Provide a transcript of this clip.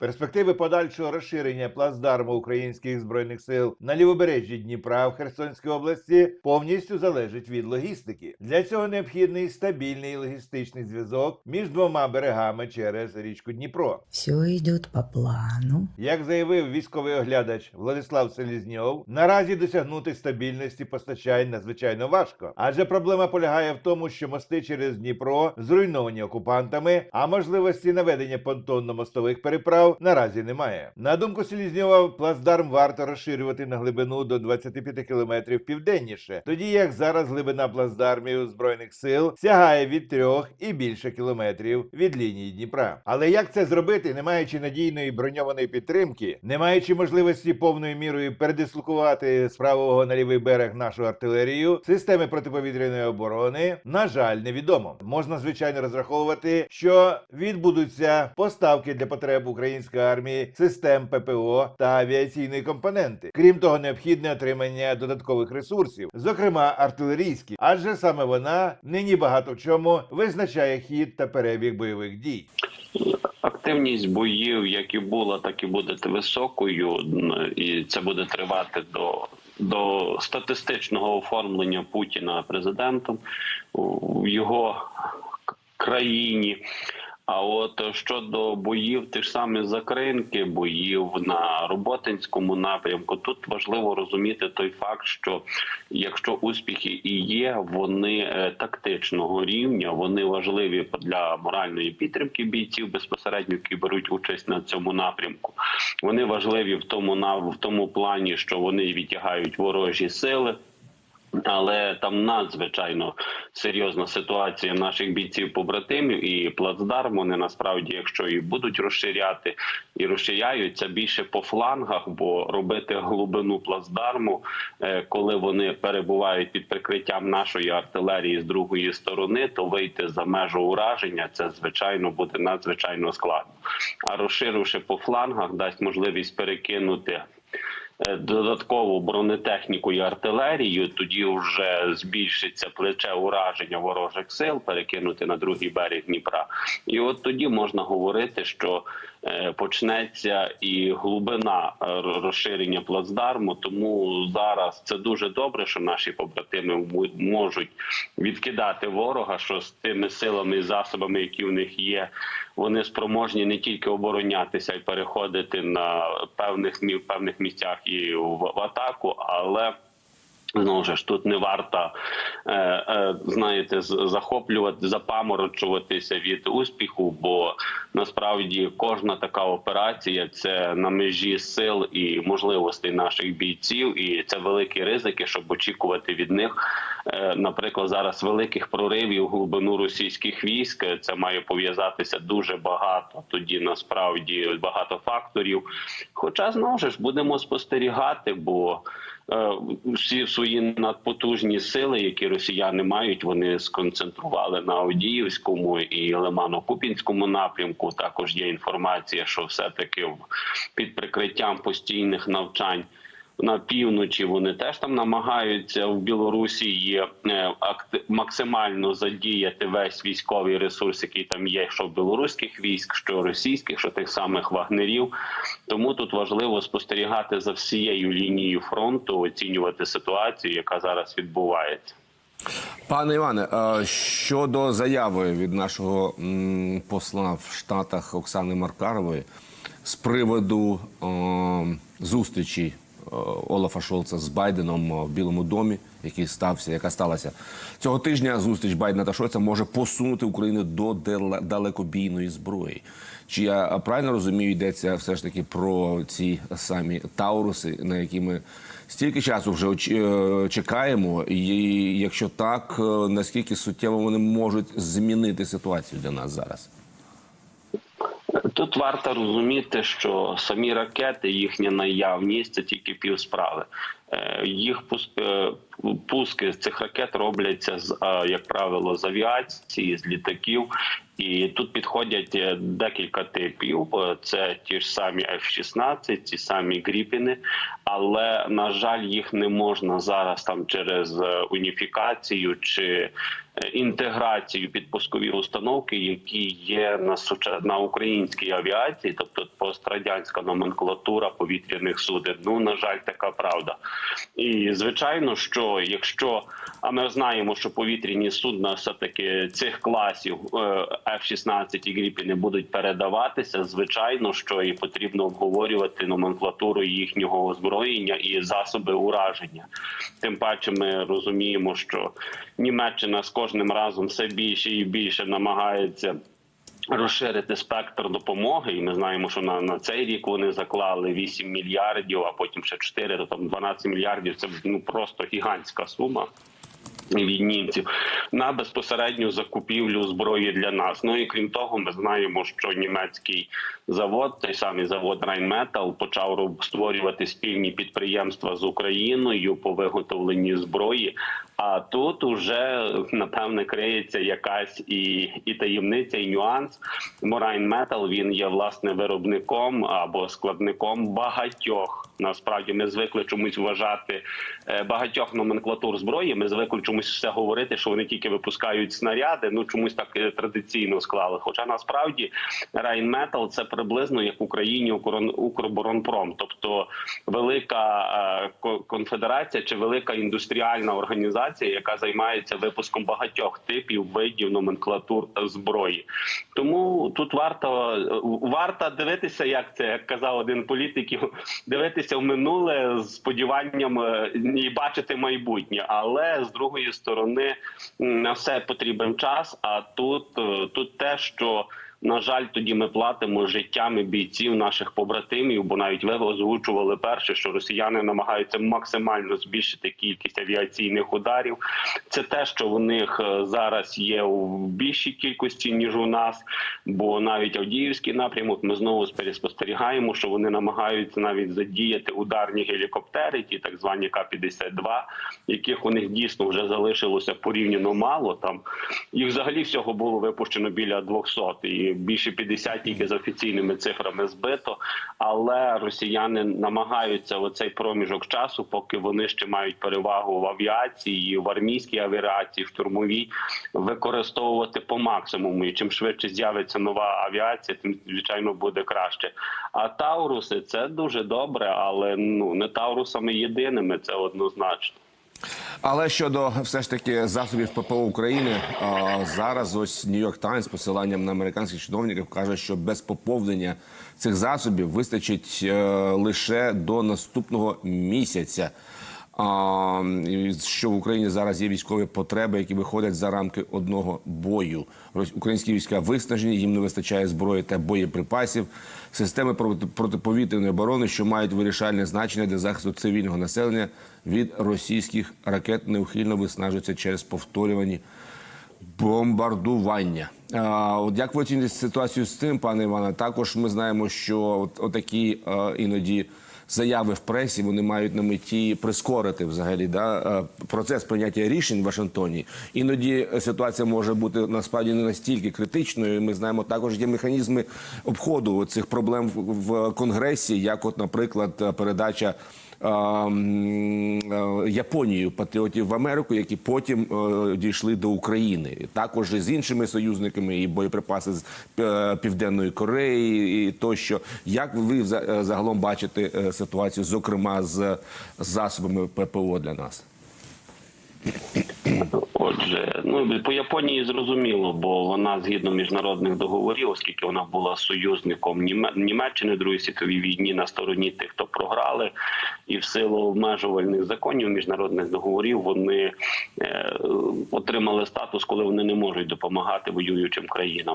Перспективи подальшого розширення плацдарму українських збройних сил на лівобережжі Дніпра в Херсонській області повністю залежить від логістики. Для цього необхідний стабільний логістичний зв'язок між двома берегами через річку Дніпро. Все идет по плану. Як заявив військовий оглядач Владислав Селізньов, наразі досягнути стабільності постачань надзвичайно важко, адже проблема полягає в тому, що мости через Дніпро зруйновані окупантами, а можливості наведення понтонно-мостових переправ наразі немає. На думку Селізньова, плацдарм варто розширювати на глибину до 25 кілометрів південніше, тоді як зараз глибина плацдармів збройних сил сягає від трьох і більше кілометрів від лінії Дніпра. Але як це зробити, не маючи надійної броньованої підтримки, не маючи можливості повною мірою передислокувати з правого на лівий берег нашу артилерію, системи протиповітряної оборони, на жаль, невідомо. Можна звичайно розраховувати, що відбудуться поставки для потреб української армії систем ППО та авіаційної компоненти. Крім того, необхідне отримання додаткових ресурсів, зокрема артилерійські, адже саме вона нині багато в чому визначає хід та перебіг бойових дій. Активність боїв, як і була, так і буде високою, і це буде тривати до. До статистичного оформлення Путіна президентом у його країні. А от щодо боїв, ті ж самі закринки, боїв на роботинському напрямку, тут важливо розуміти той факт, що якщо успіхи і є, вони е, тактичного рівня, вони важливі для моральної підтримки бійців безпосередньо, які беруть участь на цьому напрямку. Вони важливі в тому в тому плані, що вони відтягають ворожі сили. Але там надзвичайно серйозна ситуація наших бійців побратимів і плацдарм. Вони насправді, якщо і будуть розширяти і розширяються більше по флангах, бо робити глибину плацдарму, е, коли вони перебувають під прикриттям нашої артилерії з другої сторони, то вийти за межу ураження це звичайно буде надзвичайно складно. А розширивши по флангах, дасть можливість перекинути додаткову бронетехніку і артилерію, тоді вже збільшиться плече ураження ворожих сил, перекинути на другий берег Дніпра. І от тоді можна говорити, що е, почнеться і глибина е, розширення плацдарму. Тому зараз це дуже добре, що наші побратими можуть відкидати ворога, що з тими силами і засобами, які в них є, вони спроможні не тільки оборонятися і переходити на певних певних місцях і в атаку, але Знову ж тут не варто е, е, знаєте, захоплювати, запаморочуватися від успіху, бо насправді кожна така операція це на межі сил і можливостей наших бійців, і це великі ризики, щоб очікувати від них, е, наприклад, зараз великих проривів глибину російських військ. Це має пов'язатися дуже багато. Тоді насправді багато факторів. Хоча знову ж будемо спостерігати, бо всі свої надпотужні сили, які росіяни мають, вони сконцентрували на Авдіївському і Лимано-Купінському напрямку. Також є інформація, що все таки під прикриттям постійних навчань. На півночі вони теж там намагаються в Білорусі є е, максимально задіяти весь військовий ресурс, який там є, що білоруських військ, що російських, що тих самих вагнерів. Тому тут важливо спостерігати за всією лінією фронту, оцінювати ситуацію, яка зараз відбувається. Пане Іване, щодо заяви від нашого посла в Штатах Оксани Маркарової з приводу зустрічі Олафа Шолца з Байденом е, в Білому домі, який стався, яка сталася цього тижня. Зустріч Байдена та Шольца може посунути Україну до далекобійної зброї. Чи я правильно розумію, йдеться все ж таки про ці самі Тауруси, на які ми стільки часу вже е, чекаємо, і якщо так, е, наскільки суттєво вони можуть змінити ситуацію для нас зараз? Тут варто розуміти, що самі ракети, їхня наявність це тільки пів справи. Е, Їх е, пуски з цих ракет робляться з е, як правило з авіації, з літаків. І тут підходять декілька типів. Це ті ж самі F-16, ті самі Гріпіни, але на жаль, їх не можна зараз там через уніфікацію чи інтеграцію під пускові установки, які є на суча- на українській авіації, тобто пострадянська номенклатура повітряних суден. Ну на жаль, така правда. І звичайно, що якщо а ми знаємо, що повітряні судна все таки цих класів е, F-16 і Гріпіни будуть передаватися. Звичайно, що і потрібно обговорювати номенклатуру їхнього озброєння і засоби ураження. Тим паче, ми розуміємо, що Німеччина з кожним разом все більше і більше намагається. Розширити спектр допомоги, і ми знаємо, що на, на цей рік вони заклали 8 мільярдів, а потім ще 4, то там 12 мільярдів. Це ну просто гігантська сума від німців на безпосередню закупівлю зброї для нас. Ну і крім того, ми знаємо, що німецький завод, той самий завод Rheinmetall, почав створювати спільні підприємства з Україною по виготовленні зброї. А тут уже напевне криється якась і, і таємниця, і нюанс. Rheinmetall, він є власне виробником або складником багатьох. Насправді ми звикли чомусь вважати е, багатьох номенклатур зброї. Ми звикли чомусь все говорити, що вони тільки випускають снаряди. Ну чомусь так е, традиційно склали. Хоча насправді Rheinmetall – це приблизно як в Україні Укроборонпром, тобто велика е, конфедерація чи велика індустріальна організація, яка займається випуском багатьох типів видів номенклатур та зброї. Тому тут варто варто дивитися, як це як казав один політиків, дивитися в минуле з сподіванням е, і бачити майбутнє. Але з другої сторони на все потрібен час. А тут, е, тут те, що на жаль, тоді ми платимо життями бійців наших побратимів, бо навіть ви озвучували перше, що росіяни намагаються максимально збільшити кількість авіаційних ударів. Це те, що в них е, зараз є у більшій кількості ніж у нас. Бо навіть Авдіївський напрямок ми знову спостерігаємо, що вони намагаються навіть задіяти ударні гелікоптери, ті так звані К-52, яких у них дійсно вже залишилося порівняно мало. Там їх взагалі всього було випущено біля 200, і більше 50 тільки з офіційними цифрами збито. Але росіяни намагаються в цей проміжок часу, поки вони ще мають перевагу в авіації, в армійській авіації, в штурмовій, використовувати по максимуму. І чим швидше з'явиться нова авіація, тим звичайно буде краще. А Тауруси це дуже добре, але ну не Таурусами єдиними, це однозначно. Але щодо все ж таки засобів ППО України, а, зараз ось Нью-Йорк Таймс посиланням на американських чиновників каже, що без поповнення цих засобів вистачить е, лише до наступного місяця. А, що в Україні зараз є військові потреби, які виходять за рамки одного бою. Українські війська виснажені, їм не вистачає зброї та боєприпасів, системи проти- протиповітряної оборони, що мають вирішальне значення для захисту цивільного населення від російських ракет, неухильно виснажуються через повторювані бомбардування. А, от як ви оцінюєте ситуацію з цим, пане Іване? Також ми знаємо, що от, отакі е, іноді заяви в пресі вони мають на меті прискорити взагалі да, е, процес прийняття рішень в Вашингтоні. Іноді ситуація може бути насправді не настільки критичною. Ми знаємо, також є механізми обходу цих проблем в, конгресі, як, от, наприклад, передача. Е, Японією патріотів в Америку, які потім е, дійшли до України. Також з іншими союзниками, і боєприпаси з е, Південної Кореї, і тощо. Як ви загалом бачите ситуацію, зокрема з засобами ППО для нас? Отже, ну по Японії зрозуміло, бо вона згідно міжнародних договорів, оскільки вона була союзником Німе- Німеччини Другої світовій війні на стороні тих, хто програли, і в силу обмежувальних законів міжнародних договорів вони е, отримали статус, коли вони не можуть допомагати воюючим країнам.